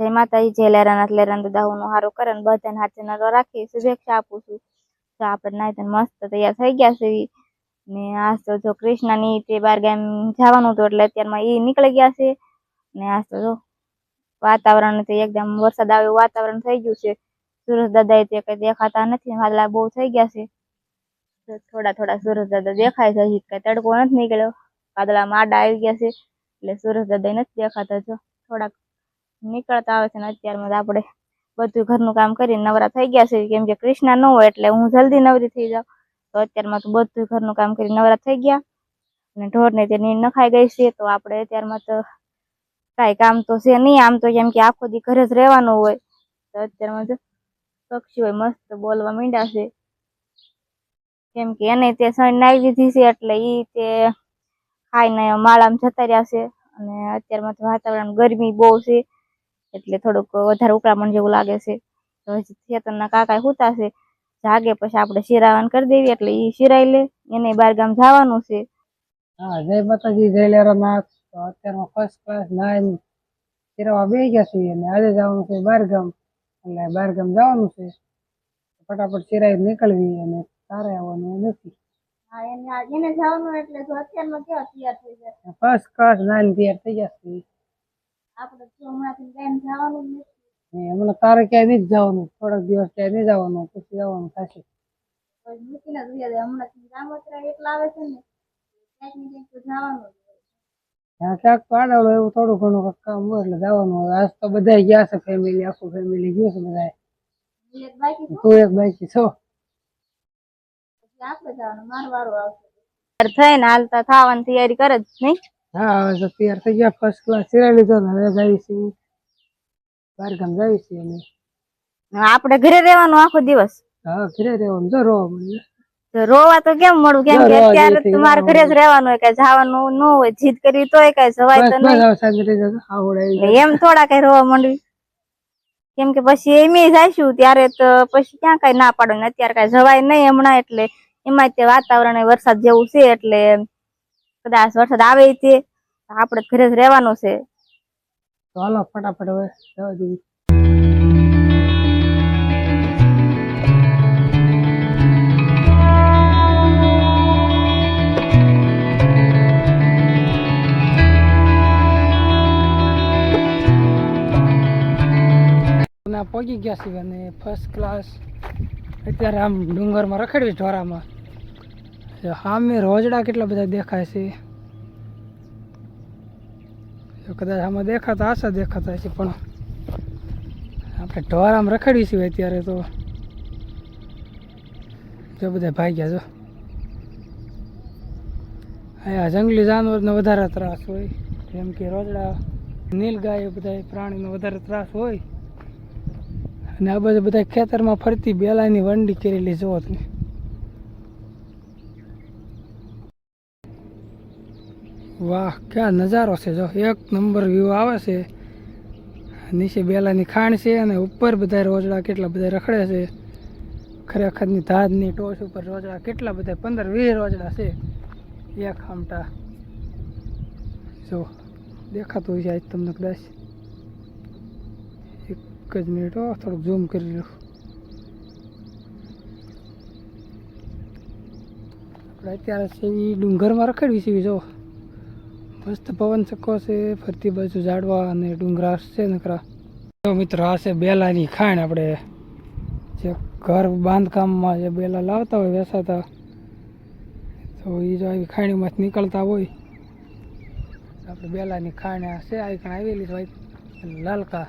જય માતાજી જય લેરાનાથ લેરાન દાદાનું સારું કરે ને બધાને હાથે નરો રાખી શુભેચ્છા આપું છું. તો આપણે નાઈ મસ્ત તૈયાર થઈ ગયા છે ને આજ તો જો કૃષ્ણની તે બાર ગામ જવાનું હતું એટલે અત્યારમાં એ નીકળી ગયા છે. ને આજ તો જો વાતાવરણ તે એકદમ વરસાદ આવે વાતાવરણ થઈ ગયું છે. સુરજ દાદા તે કઈ દેખાતા નથી, વાદળા બહુ થઈ ગયા છે. થોડા થોડા સુરજ દાદા દેખાય છે, હજી કઈ તડકો નથી નીકળ્યો. વાદળા માડા આવી ગયા છે, એટલે સુરજ દાદા નથી દેખાતા જો. થોડાક નીકળતા આવે છે ને અત્યારમાં આપણે બધું ઘરનું કામ કરીને નવરા થઈ ગયા છે કેમ કે કૃષ્ણા ન હોય એટલે હું જલ્દી નવરી થઈ જાઉં. તો અત્યારમાં તો બધું ઘરનું કામ કરીને નવરા થઈ ગયા. અને ઢોરને તે નીંદ નખાઈ ગઈ છે. તો આપણે અત્યારમાં તો કાંઈ કામ તો છે નહીં. આમ તો કેમ કે આખો દી ઘરે જ રહેવાનું હોય. તો અત્યારમાં જો હોય મસ્ત બોલવા માંડ્યા છે. કેમ કે એને તે સણ નાઈ લીધી છે એટલે ઈ તે ખાઈને માળામાં જતા રહ્યા છે. અને અત્યારમાં તો વાતાવરણ ગરમી બહુ છે. એટલે થોડુંક વધારે ઉકળામણ જેવું લાગે છે. તો હજી ખેતરના કાકા હુતા છે. જાગે પછી આપણે શિરાવન કરી દેવી એટલે એ શિરાઈ લે. એને બાર ગામ જવાનું છે. હા જય માતાજી જય લેરાનાથ તો અત્યારમાં ફર્સ્ટ ક્લાસ નાઈન શિરાવા બે ગયા છીએ અને આજે જવાનું છે બારગામ એટલે બારગામ જવાનું છે. ફટાફટ શિરાઈ નીકળવી અને તારે આવવાનું નથી. હા એને જવાનું એટલે જો અત્યારમાં કેવા તૈયાર થઈ જાય ફર્સ્ટ ક્લાસ નાઈન તૈયાર થઈ ગયા છીએ. આપણે તો હમણાંથી કાંઈ જવાનું નથી. હમણાં તારે ક્યાંય નહીં જવાનું. થોડાક દિવસ ક્યાંય નહીં જવાનું પછી જવાનું થશે. મૂકીને જ રહ્યા હમણાંથી એટલા આવે છે ને ક્યાંક ને ક્યાંક તો જવાનું ત્યાં ક્યાંક તો આડાવડો એવું થોડું ઘણું કામ હોય એટલે જવાનું. હોય આજ તો બધા ગયા છે ફેમિલી આખું ફેમિલી ગયું છે બધા હું એક બાકી છું, તું એક બાકી છો? પછી આપણે જવાનું મારો વારો આવશે. થઈને હાલતા થવાની તૈયારી કરે જ નહીં? હા હવે તો તૈયાર થઈ ગયા. ફર્સ્ટ ક્લાસ સિરાઈ લીધો હવે જઈએ છીએ. બારગામ જઈએ છીએ અમે. આપણે ઘરે રહેવાનું આખો દિવસ? હા ઘરે રહેવાનું. જો રોવા મને તો રોવા તો કેમ મળું કેમ કે અત્યારે તમારે મારે ઘરે જ રહેવાનું હોય કઈ જવાનું ન હોય જીદ કરી તોય કઈ જવાય તો નહીં. એમ થોડા કઈ રોવા માંડવી. કેમ કે પછી એમ જઈશું ત્યારે તો પછી ક્યાં કઈ ના પાડો ને અત્યારે કઈ જવાય નહીં હમણાં એટલે. એમાં તે વાતાવરણ વરસાદ જેવું છે એટલે કદાચ વરસાદ આવે તે આપણે ઘરે જ રહેવાનું છે. હાલો, ફટાફટ હવે જવા ના પહોંચી ગયા છીએ ફર્સ્ટ ક્લાસ અત્યારે આમ ડુંગરમાં રખડવી ઢોરામાં. સામે રોજડા કેટલા બધા દેખાય છે. કદાચ આમાં દેખાતા આશા દેખાતા છે પણ આપણે ઢોરામાં રખડી છીએ અત્યારે તો. જો બધા ભાગ્યા જો. અહીંયા જંગલી જાનવરનો વધારે ત્રાસ હોય, જેમ કે રોજડા નીલગાય બધા પ્રાણીનો વધારે ત્રાસ હોય. અને આ બધા બધા ખેતરમાં ફરતી બેલાની વંડી કરેલી જોવો તમે. વાહ, ક્યાં નજારો છે જો. એક નંબર વ્યૂ આવે છે. નીચે બેલાની ખાણ છે અને ઉપર બધા રોજડા કેટલા બધા રખડે છે. ખરેખરની ધારની ટોચ ઉપર રોજડા કેટલા બધા, પંદર વીસ રોજડા છે. એક આમટા જો, દેખાતું હોય છે આજ તમને કદાચ. એક જ મિનિટ હો, થોડુંક ઝૂમ કરી લઉં. આપણે અત્યારે છે એ ડુંગરમાં રખડવી છે, જો. મસ્ત પવન ચક્કો છે ફરતી બાજુ ઝાડવા અને ડુંગરા છે નકરા જો મિત્રો આ છે બેલાની ખાણ આપણે જે ઘર બાંધકામમાં જે બેલા લાવતા હોય વેસાતા તો એ જો આવી ખાણીમાંથી નીકળતા હોય આપણે બેલાની ખાણ આ છે આવી ખાણ આવેલી છે ભાઈ લાલકા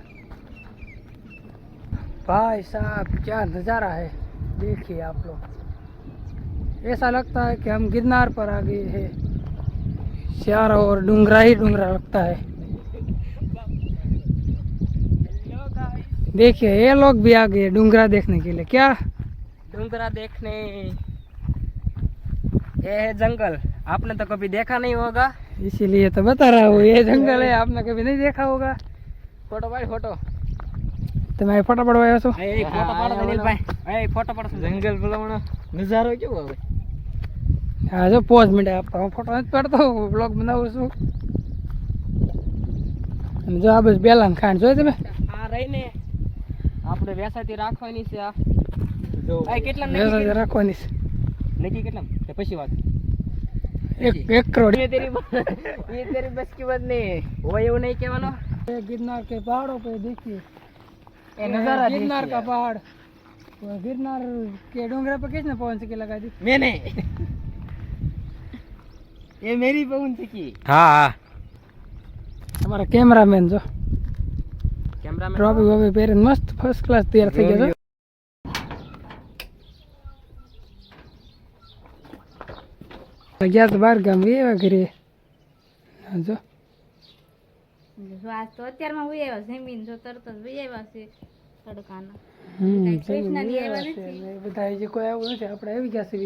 भाई साहब क्या नज़ारा है देखिए आप लोग ऐसा लगता है कि हम गिरनार पर आ गए हैं चारों ओर डूंगरा ही डूंगरा लगता है देखिए ये लोग भी आ गए डूंगरा देखने के लिए क्या डूंगरा देखने ये है जंगल आपने तो कभी देखा नहीं होगा इसीलिए तो बता रहा हूँ ये जंगल है आपने कभी नहीं देखा होगा फोटो भाई फोटो तुम्हारे फोटो पड़वाया છો એ ફોટો પાડો અનિલભાઈ એ ફોટો પાડો જંગલ ભલામણો નજારો કેવો આવે હા જો પોઝ મિનિટ આપતો હું ફોટો નથી પાડતો બ્લોગ બનાવું છું અને જો આ બસ બેલાન ખાંડ જોઈ તમે આ રહીને આપણે વેસાતી રાખવાની છે આ જો કેટલા વ્યવસ્થા રાખવાની છે નક્કી કેટલા કે પછી વાત એક એક કરોડ ये तेरी ये तेरी बस की बात नहीं वो એવું નહીં કહેવાનો ये गिरनार के पहाड़ों पे देखिए ये नजारा गिरनार देखिए। का पहाड़ वो गिरनार के डोंगरा पे किसने पवन चक्की लगा दी मैंने એ મેરી પવન થકી હા તમારા કેમેરામેન જો. કેમેરામેન? ટ્રોફી બોફી પહેરીને મસ્ત ફર્સ્ટ ક્લાસ તૈયાર થઈ ગયો છે. ગયા તો બાર ગામ એવા ઘરે. જો. અત્યારમાં ઉઈ આવ્યો જમીન જો તરત જ ઉઈ આવ્યા છે તડકાના. બધા કોઈ આવું નથી આપણે આવી ગયા છે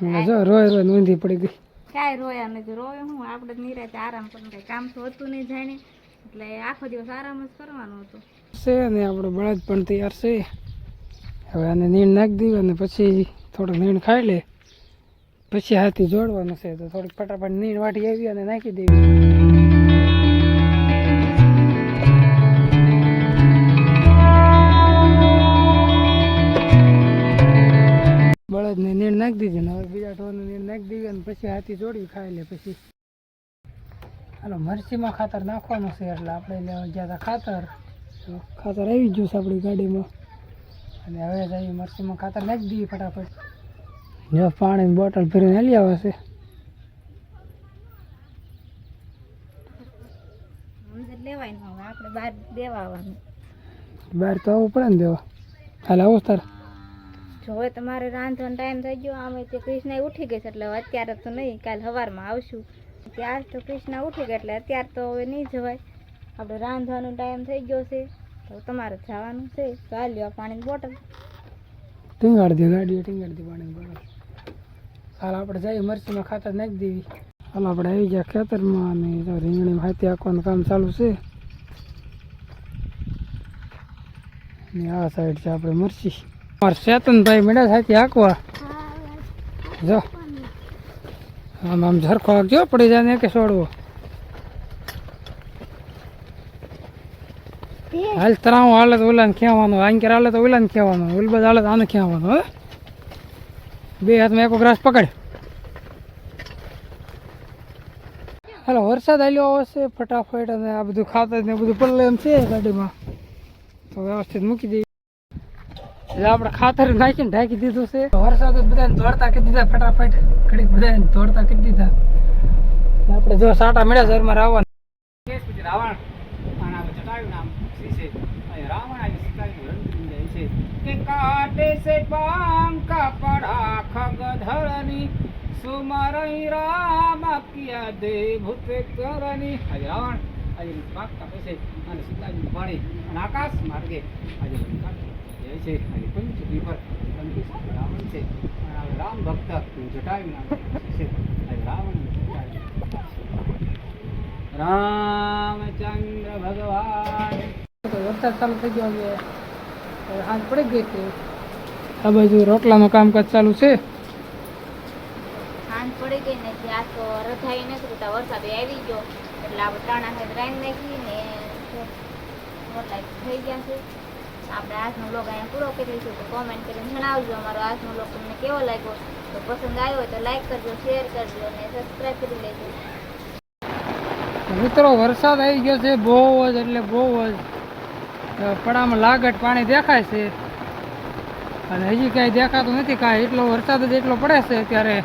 જો રોય રોય ને ઊંધી પડી ગઈ. કાંઈ રોયા નથી રોય હું? આપણે નિરાતે આરામ પણ કઈ કામ તો હતું નહીં જાણે. એટલે આખો દિવસ આરામ જ કરવાનો હતો. છે અને આપણો બળદ પણ તૈયાર છે. હવે આને નીણ નાખી દઈએ અને પછી થોડું નીણ ખાઈ લે. પછી હાથી જોડવાનું છે તો થોડીક ફટાફટ નીણ વાટી આવી અને નાખી દેવી. બળદને નીણ નાખી દીધી ને હવે બીજા ઢોરને નીણ નાખી દીધી અને પછી હાથી જોડી ખાઈ લે પછી. હાલો મરચીમાં ખાતર નાખવાનું છે એટલે આપણે લેવા ગયા હતા ખાતર. ખાતર આવી ગયું છે આપણી ગાડીમાં. અને હવે જઈએ મરચીમાં ખાતર નાખી દઈએ ફટાફટ. જો પાણીની બોટલ ભરીને હાલી આવે છે. લેવાય આપણે બહાર દેવા આવવાનું. બહાર તો આવવું પડે ને દેવા. હાલ આવો તાર. જો હવે તમારે રાંધવાનો ટાઈમ થઈ ગયો, આમે તે કૃષ્ણ ઉઠી ગઈ છે, એટલે અત્યારે તો નહીં, કાલ સવારમાં આવશું. ત્યાર તો કૃષ્ણ ઉઠી ગયા એટલે અત્યારે તો હવે નહીં જવાય. આપણે રાંધવાનો ટાઈમ થઈ ગયો છે, તો તમારે જવાનું છે. તો આ લ્યો પાણીની બોટલ ટીંગાડી દે, ગાડી ટીંગાડી દે પાણીની બોટલ હાલ આપણે જઈએ, મરચીમાં ખાતર નાખી દેવી. હાલ આપણે આવી ગયા ખેતરમાં અને રીંગણી હાથી આખવાનું કામ ચાલુ છે. આ સાઈડ છે આપણે મરચી. અમારે ચેતનભાઈ મેળા સાથે હાંકવા. જો. આમ આમ ઝરખો જો પડી જાય ને કે છોડવો હાલ તરાવ હાલે તો ઓલાને ખેવાનું આંકેર હાલે તો ઓલાને ખેવાનું ઉલબદ હાલે તો આને ખેવાનું હે. બે હાથમાં એકો ગ્રાસ પકડ. હાલો, વરસાદ આવ્યો આવશે ફટાફટ અને આ બધું ખાતર ને બધું પડલે એમ છે ગાડીમાં. તો વ્યવસ્થિત મૂકી દઈએ આપણે ખાતર નાખીને ઢાંકી દીધું છે. વરસાદ બધાને દોડતા કરી દીધા ફટાફટ. ઘડીક બધાને દોડતા કરી દીધા. આપણે જો સાટા મળ્યા શહેરમાં રાવણ રાવણ આજે પાક કાપે છે સીતાજી પાણી અને આકાશ માર્ગે આજે છે. પંચી સાથે રાવણ છે. રામ ભક્ત છે. આજે રાવણ રામચંદ્ર ભગવાન. તો વરસાદ ચાલુ થઈ ગયો હવે હવે હાથ પડી ગઈ છે આ બાજુ રોટલાનું કામકાજ ચાલુ છે. સાંજ પડી ગઈ ને ત્યાં તો રજાઈ નથી ત્યાં વરસાદ આવી ગયો. એટલે આપણે ટાણા સાઈડ રાઈ નાખી ને રોટલા થઈ ગયા છે. આપણે આજનો બ્લોગ અહીંયા પૂરો કરી દઈશું, તો કોમેન્ટ કરીને જણાવજો અમારો આજનો બ્લોગ તમને કેવો લાગ્યો. તો પસંદ આવ્યો હોય તો લાઈક કરજો શેર કરજો અને સબસ્ક્રાઈબ કરી લેજો. મિત્રો, વરસાદ આવી ગયો છે, બહુ જ, એટલે બહુ જ પડામાં લાગટ પાણી દેખાય છે. અને હજી કાંઈ દેખાતું નથી, કાંઈ એટલો વરસાદ જ એટલો પડે છે ત્યારે